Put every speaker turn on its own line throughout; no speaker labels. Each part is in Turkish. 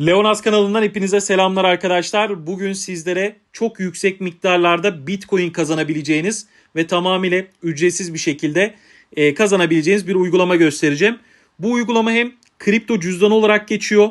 Leonas kanalından hepinize selamlar arkadaşlar. Bugün sizlere çok yüksek miktarlarda Bitcoin kazanabileceğiniz ve tamamıyla ücretsiz bir şekilde e, kazanabileceğiniz bir uygulama göstereceğim. Bu uygulama hem kripto cüzdan olarak geçiyor.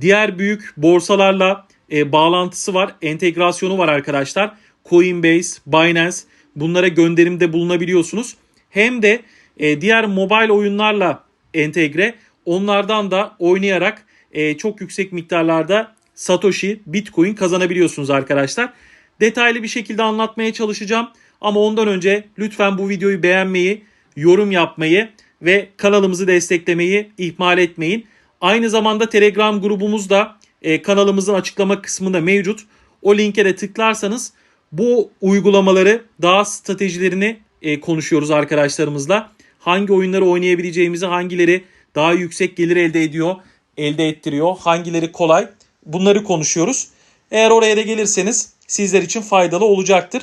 Diğer büyük borsalarla e, bağlantısı var, entegrasyonu var arkadaşlar. Coinbase, Binance bunlara gönderimde bulunabiliyorsunuz. Hem de e, diğer mobil oyunlarla entegre onlardan da oynayarak e, çok yüksek miktarlarda Satoshi, Bitcoin kazanabiliyorsunuz arkadaşlar. Detaylı bir şekilde anlatmaya çalışacağım. Ama ondan önce lütfen bu videoyu beğenmeyi, yorum yapmayı ve kanalımızı desteklemeyi ihmal etmeyin. Aynı zamanda Telegram grubumuz da e, kanalımızın açıklama kısmında mevcut. O linke de tıklarsanız bu uygulamaları daha stratejilerini e, konuşuyoruz arkadaşlarımızla. Hangi oyunları oynayabileceğimizi, hangileri daha yüksek gelir elde ediyor, elde ettiriyor, hangileri kolay bunları konuşuyoruz. Eğer oraya da gelirseniz sizler için faydalı olacaktır.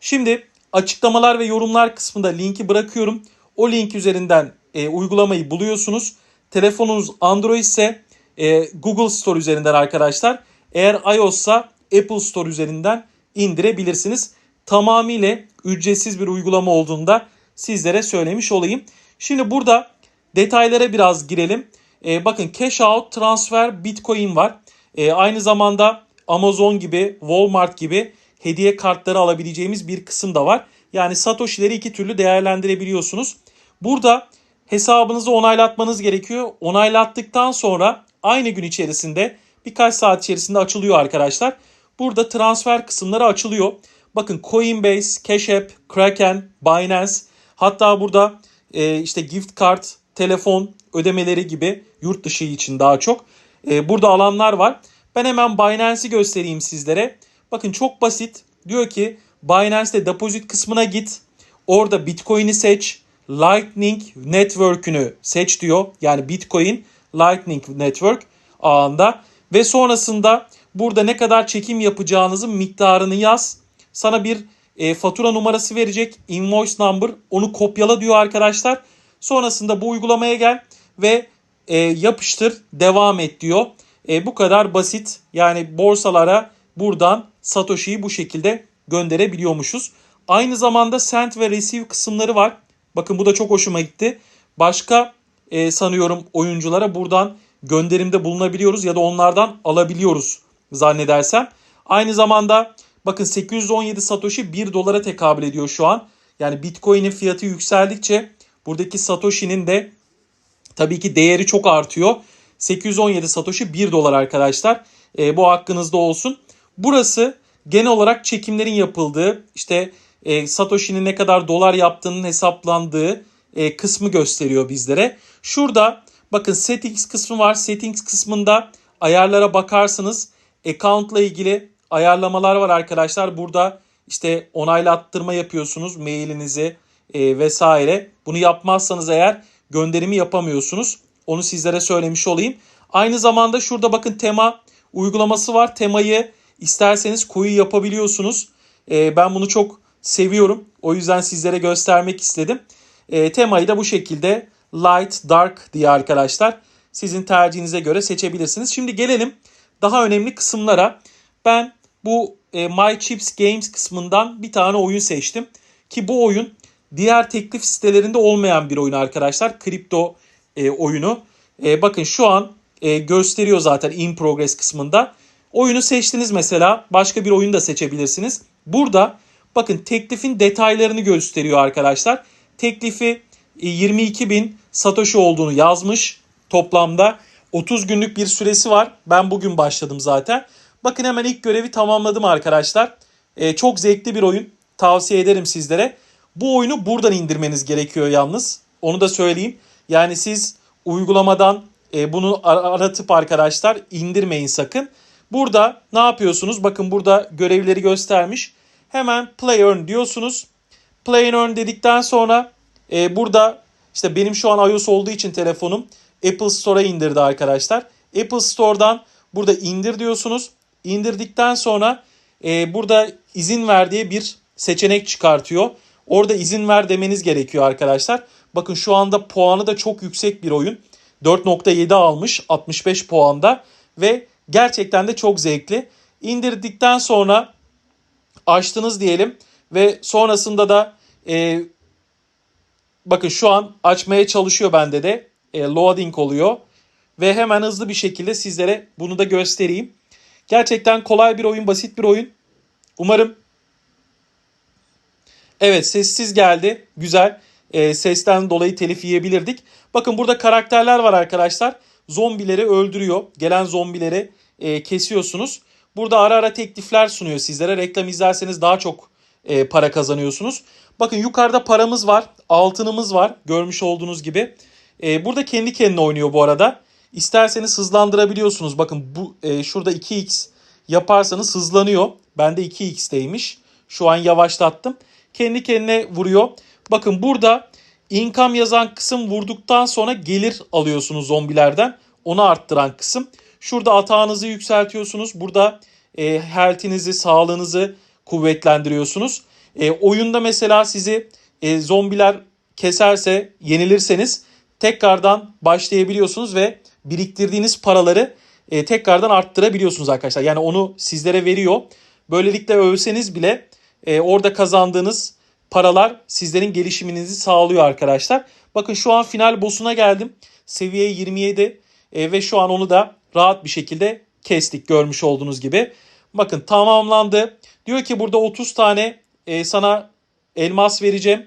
Şimdi açıklamalar ve yorumlar kısmında linki bırakıyorum. O link üzerinden e, uygulamayı buluyorsunuz. Telefonunuz Android ise e, Google Store üzerinden arkadaşlar. Eğer iOS'sa Apple Store üzerinden indirebilirsiniz. Tamamıyla ücretsiz bir uygulama olduğunda sizlere söylemiş olayım. Şimdi burada detaylara biraz girelim. E, bakın cash out, transfer, bitcoin var. E, aynı zamanda Amazon gibi, Walmart gibi hediye kartları alabileceğimiz bir kısım da var. Yani Satoshi'leri iki türlü değerlendirebiliyorsunuz. Burada hesabınızı onaylatmanız gerekiyor. Onaylattıktan sonra aynı gün içerisinde birkaç saat içerisinde açılıyor arkadaşlar. Burada transfer kısımları açılıyor. Bakın Coinbase, Cash App, Kraken, Binance hatta burada e, işte gift card, telefon ödemeleri gibi yurt dışı için daha çok e, burada alanlar var. Ben hemen Binance'i göstereyim sizlere. Bakın çok basit. Diyor ki Binance'de deposit kısmına git. Orada Bitcoin'i seç. Lightning Network'ünü seç diyor. Yani Bitcoin Lightning Network ağında. Ve sonrasında burada ne kadar çekim yapacağınızın miktarını yaz. Sana bir e, fatura numarası verecek. Invoice number. Onu kopyala diyor arkadaşlar. Sonrasında bu uygulamaya gel ve e, yapıştır devam et diyor. E, bu kadar basit. Yani borsalara buradan Satoshi'yi bu şekilde gönderebiliyormuşuz. Aynı zamanda send ve receive kısımları var. Bakın bu da çok hoşuma gitti. Başka e, sanıyorum oyunculara buradan gönderimde bulunabiliyoruz ya da onlardan alabiliyoruz zannedersem. Aynı zamanda bakın 817 Satoshi 1 dolara tekabül ediyor şu an. Yani Bitcoin'in fiyatı yükseldikçe buradaki Satoshi'nin de tabii ki değeri çok artıyor. 817 Satoshi 1 dolar arkadaşlar. E, bu hakkınızda olsun. Burası genel olarak çekimlerin yapıldığı işte e, Satoshi'nin ne kadar dolar yaptığının hesaplandığı e, kısmı gösteriyor bizlere. Şurada bakın settings kısmı var. Settings kısmında ayarlara bakarsınız. Account ile ilgili ayarlamalar var arkadaşlar. Burada işte onaylattırma yapıyorsunuz mailinizi e, vesaire. Bunu yapmazsanız eğer gönderimi yapamıyorsunuz. Onu sizlere söylemiş olayım. Aynı zamanda şurada bakın tema uygulaması var. Temayı isterseniz koyu yapabiliyorsunuz. E, ben bunu çok seviyorum. O yüzden sizlere göstermek istedim. E, temayı da bu şekilde light, dark diye arkadaşlar sizin tercihinize göre seçebilirsiniz. Şimdi gelelim daha önemli kısımlara. Ben bu e, My Chips Games kısmından bir tane oyun seçtim. Ki bu oyun diğer teklif sitelerinde olmayan bir oyun arkadaşlar. Kripto e, oyunu. E, bakın şu an e, gösteriyor zaten in progress kısmında. Oyunu seçtiniz mesela. Başka bir oyun da seçebilirsiniz. Burada bakın teklifin detaylarını gösteriyor arkadaşlar. Teklifi 22 bin Satoshi olduğunu yazmış toplamda. 30 günlük bir süresi var. Ben bugün başladım zaten. Bakın hemen ilk görevi tamamladım arkadaşlar. Ee, çok zevkli bir oyun. Tavsiye ederim sizlere. Bu oyunu buradan indirmeniz gerekiyor yalnız. Onu da söyleyeyim. Yani siz uygulamadan e, bunu aratıp arkadaşlar indirmeyin sakın. Burada ne yapıyorsunuz? Bakın burada görevleri göstermiş. Hemen play earn diyorsunuz. Play earn dedikten sonra e, burada işte benim şu an iOS olduğu için telefonum Apple Store'a indirdi arkadaşlar. Apple Store'dan burada indir diyorsunuz. İndirdikten sonra e, burada izin ver diye bir seçenek çıkartıyor. Orada izin ver demeniz gerekiyor arkadaşlar. Bakın şu anda puanı da çok yüksek bir oyun. 4.7 almış 65 puanda ve Gerçekten de çok zevkli. İndirdikten sonra açtınız diyelim ve sonrasında da e, bakın şu an açmaya çalışıyor bende de. E, loading oluyor. Ve hemen hızlı bir şekilde sizlere bunu da göstereyim. Gerçekten kolay bir oyun, basit bir oyun. Umarım Evet sessiz geldi. Güzel. E, sesten dolayı telif yiyebilirdik. Bakın burada karakterler var arkadaşlar. Zombileri öldürüyor. Gelen zombileri e, kesiyorsunuz. Burada ara ara teklifler sunuyor sizlere. Reklam izlerseniz daha çok e, para kazanıyorsunuz. Bakın yukarıda paramız var. Altınımız var. Görmüş olduğunuz gibi. E, burada kendi kendine oynuyor bu arada. İsterseniz hızlandırabiliyorsunuz. Bakın bu e, şurada 2x yaparsanız hızlanıyor. Bende 2x'teymiş. Şu an yavaşlattım. Kendi kendine vuruyor. Bakın burada income yazan kısım vurduktan sonra gelir alıyorsunuz zombilerden. Onu arttıran kısım. Şurada atağınızı yükseltiyorsunuz. Burada e, health'inizi, sağlığınızı kuvvetlendiriyorsunuz. E, oyunda mesela sizi e, zombiler keserse, yenilirseniz tekrardan başlayabiliyorsunuz ve biriktirdiğiniz paraları e, tekrardan arttırabiliyorsunuz arkadaşlar. Yani onu sizlere veriyor. Böylelikle ölseniz bile e, orada kazandığınız paralar sizlerin gelişiminizi sağlıyor arkadaşlar. Bakın şu an final boss'una geldim. Seviye 27 e, ve şu an onu da rahat bir şekilde kestik görmüş olduğunuz gibi. Bakın tamamlandı. Diyor ki burada 30 tane e, sana elmas vereceğim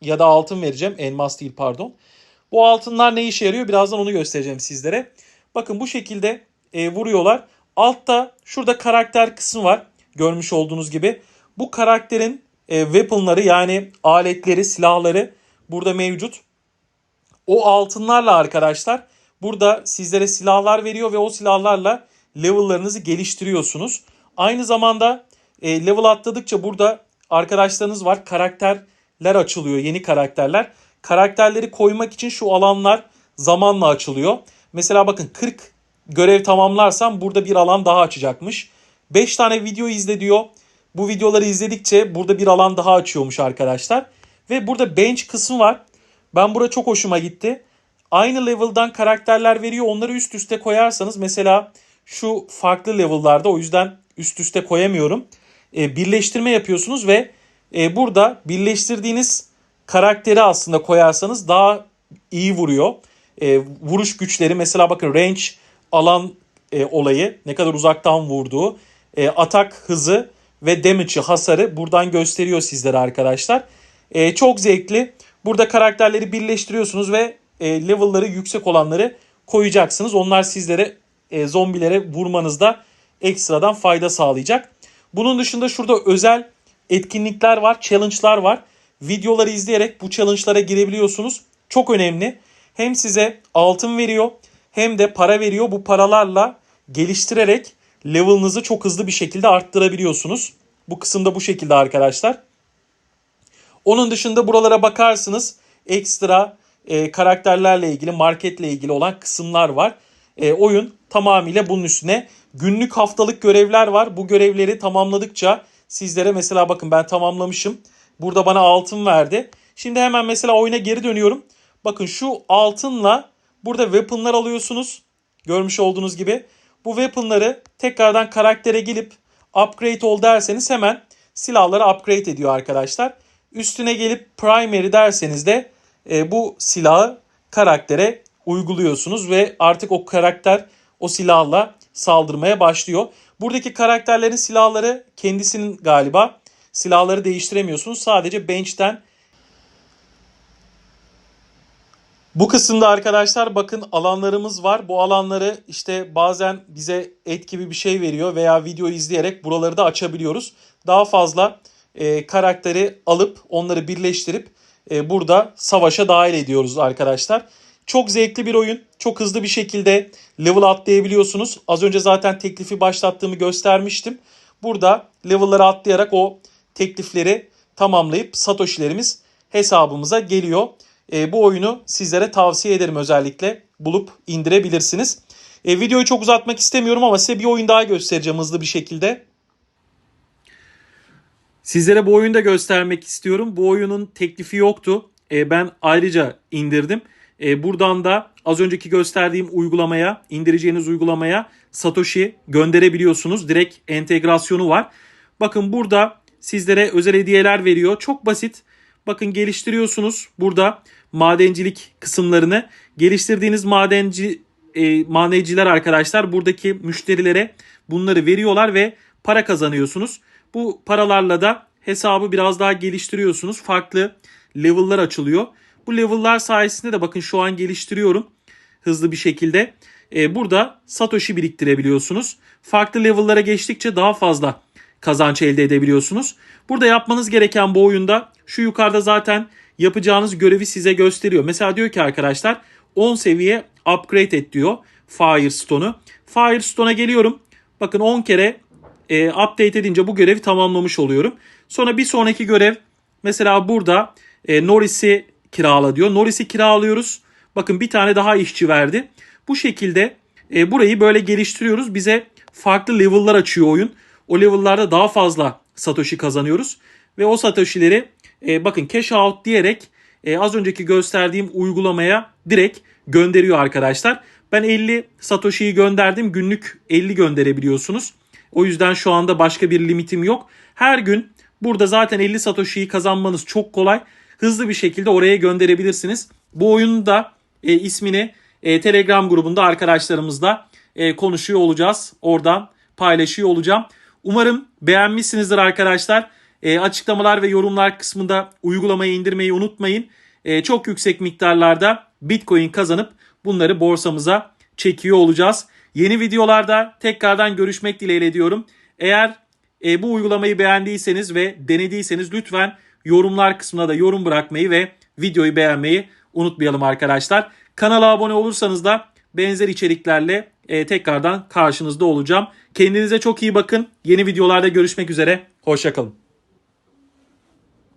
ya da altın vereceğim. Elmas değil pardon. Bu altınlar ne işe yarıyor? Birazdan onu göstereceğim sizlere. Bakın bu şekilde e, vuruyorlar. Altta şurada karakter kısmı var. Görmüş olduğunuz gibi. Bu karakterin e, weaponları yani aletleri, silahları burada mevcut. O altınlarla arkadaşlar burada sizlere silahlar veriyor ve o silahlarla level'larınızı geliştiriyorsunuz. Aynı zamanda e, level atladıkça burada arkadaşlarınız var. Karakterler açılıyor, yeni karakterler. Karakterleri koymak için şu alanlar zamanla açılıyor. Mesela bakın 40 görev tamamlarsam burada bir alan daha açacakmış. 5 tane video izle diyor. Bu videoları izledikçe burada bir alan daha açıyormuş arkadaşlar. Ve burada bench kısmı var. Ben burada çok hoşuma gitti. Aynı level'dan karakterler veriyor. Onları üst üste koyarsanız mesela şu farklı level'larda o yüzden üst üste koyamıyorum. E, birleştirme yapıyorsunuz ve e, burada birleştirdiğiniz karakteri aslında koyarsanız daha iyi vuruyor. E, vuruş güçleri mesela bakın range alan e, olayı ne kadar uzaktan vurduğu, e, atak hızı ve damage'ı hasarı buradan gösteriyor sizlere arkadaşlar. E, çok zevkli. Burada karakterleri birleştiriyorsunuz ve e, level'ları yüksek olanları koyacaksınız. Onlar sizlere e, zombilere vurmanızda ekstradan fayda sağlayacak. Bunun dışında şurada özel etkinlikler var, challenge'lar var. Videoları izleyerek bu challenge'lara girebiliyorsunuz. Çok önemli. Hem size altın veriyor hem de para veriyor. Bu paralarla geliştirerek level'ınızı çok hızlı bir şekilde arttırabiliyorsunuz. Bu kısımda bu şekilde arkadaşlar. Onun dışında buralara bakarsınız ekstra e, karakterlerle ilgili, marketle ilgili olan kısımlar var. E, oyun tamamıyla bunun üstüne günlük haftalık görevler var. Bu görevleri tamamladıkça sizlere mesela bakın ben tamamlamışım. Burada bana altın verdi. Şimdi hemen mesela oyuna geri dönüyorum. Bakın şu altınla burada weaponlar alıyorsunuz. Görmüş olduğunuz gibi. Bu weaponları tekrardan karaktere gelip upgrade ol derseniz hemen silahları upgrade ediyor arkadaşlar. Üstüne gelip primary derseniz de e, bu silahı karaktere uyguluyorsunuz ve artık o karakter o silahla saldırmaya başlıyor. Buradaki karakterlerin silahları kendisinin galiba silahları değiştiremiyorsunuz. Sadece bench'ten Bu kısımda arkadaşlar bakın alanlarımız var. Bu alanları işte bazen bize et gibi bir şey veriyor veya video izleyerek buraları da açabiliyoruz. Daha fazla e, karakteri alıp onları birleştirip e, burada savaşa dahil ediyoruz arkadaşlar. Çok zevkli bir oyun. Çok hızlı bir şekilde level atlayabiliyorsunuz. Az önce zaten teklifi başlattığımı göstermiştim. Burada level'ları atlayarak o teklifleri tamamlayıp Satoshi'lerimiz hesabımıza geliyor. E, bu oyunu sizlere tavsiye ederim özellikle. Bulup indirebilirsiniz. E, videoyu çok uzatmak istemiyorum ama size bir oyun daha göstereceğim hızlı bir şekilde. Sizlere bu oyunu da göstermek istiyorum. Bu oyunun teklifi yoktu. E, ben ayrıca indirdim. E, buradan da az önceki gösterdiğim uygulamaya, indireceğiniz uygulamaya Satoshi gönderebiliyorsunuz. Direkt entegrasyonu var. Bakın burada sizlere özel hediyeler veriyor. Çok basit. Bakın geliştiriyorsunuz burada madencilik kısımlarını. Geliştirdiğiniz madenci e, madenciler arkadaşlar buradaki müşterilere bunları veriyorlar ve para kazanıyorsunuz. Bu paralarla da hesabı biraz daha geliştiriyorsunuz. Farklı level'lar açılıyor. Bu level'lar sayesinde de bakın şu an geliştiriyorum hızlı bir şekilde. E, burada Satoshi biriktirebiliyorsunuz. Farklı level'lara geçtikçe daha fazla kazanç elde edebiliyorsunuz. Burada yapmanız gereken bu oyunda şu yukarıda zaten yapacağınız görevi size gösteriyor. Mesela diyor ki arkadaşlar 10 seviye upgrade et diyor Firestone'u. Firestone'a geliyorum. Bakın 10 kere e, update edince bu görevi tamamlamış oluyorum. Sonra bir sonraki görev mesela burada e, Norris'i kirala diyor. Norris'i kiralıyoruz. Bakın bir tane daha işçi verdi. Bu şekilde e, burayı böyle geliştiriyoruz. Bize farklı level'lar açıyor oyun. O level'larda daha fazla Satoshi kazanıyoruz. Ve o Satoshi'leri e, bakın cash out diyerek e, az önceki gösterdiğim uygulamaya direkt gönderiyor arkadaşlar. Ben 50 Satoshi'yi gönderdim. Günlük 50 gönderebiliyorsunuz. O yüzden şu anda başka bir limitim yok. Her gün burada zaten 50 Satoshi'yi kazanmanız çok kolay. Hızlı bir şekilde oraya gönderebilirsiniz. Bu oyunun da e, ismini e, Telegram grubunda arkadaşlarımızla e, konuşuyor olacağız. Oradan paylaşıyor olacağım. Umarım beğenmişsinizdir arkadaşlar. E, açıklamalar ve yorumlar kısmında uygulamayı indirmeyi unutmayın. E, çok yüksek miktarlarda Bitcoin kazanıp bunları borsamıza çekiyor olacağız. Yeni videolarda tekrardan görüşmek dileğiyle diyorum. Eğer e, bu uygulamayı beğendiyseniz ve denediyseniz lütfen yorumlar kısmına da yorum bırakmayı ve videoyu beğenmeyi unutmayalım arkadaşlar. Kanala abone olursanız da benzer içeriklerle e, tekrardan karşınızda olacağım. Kendinize çok iyi bakın. Yeni videolarda görüşmek üzere. Hoşçakalın.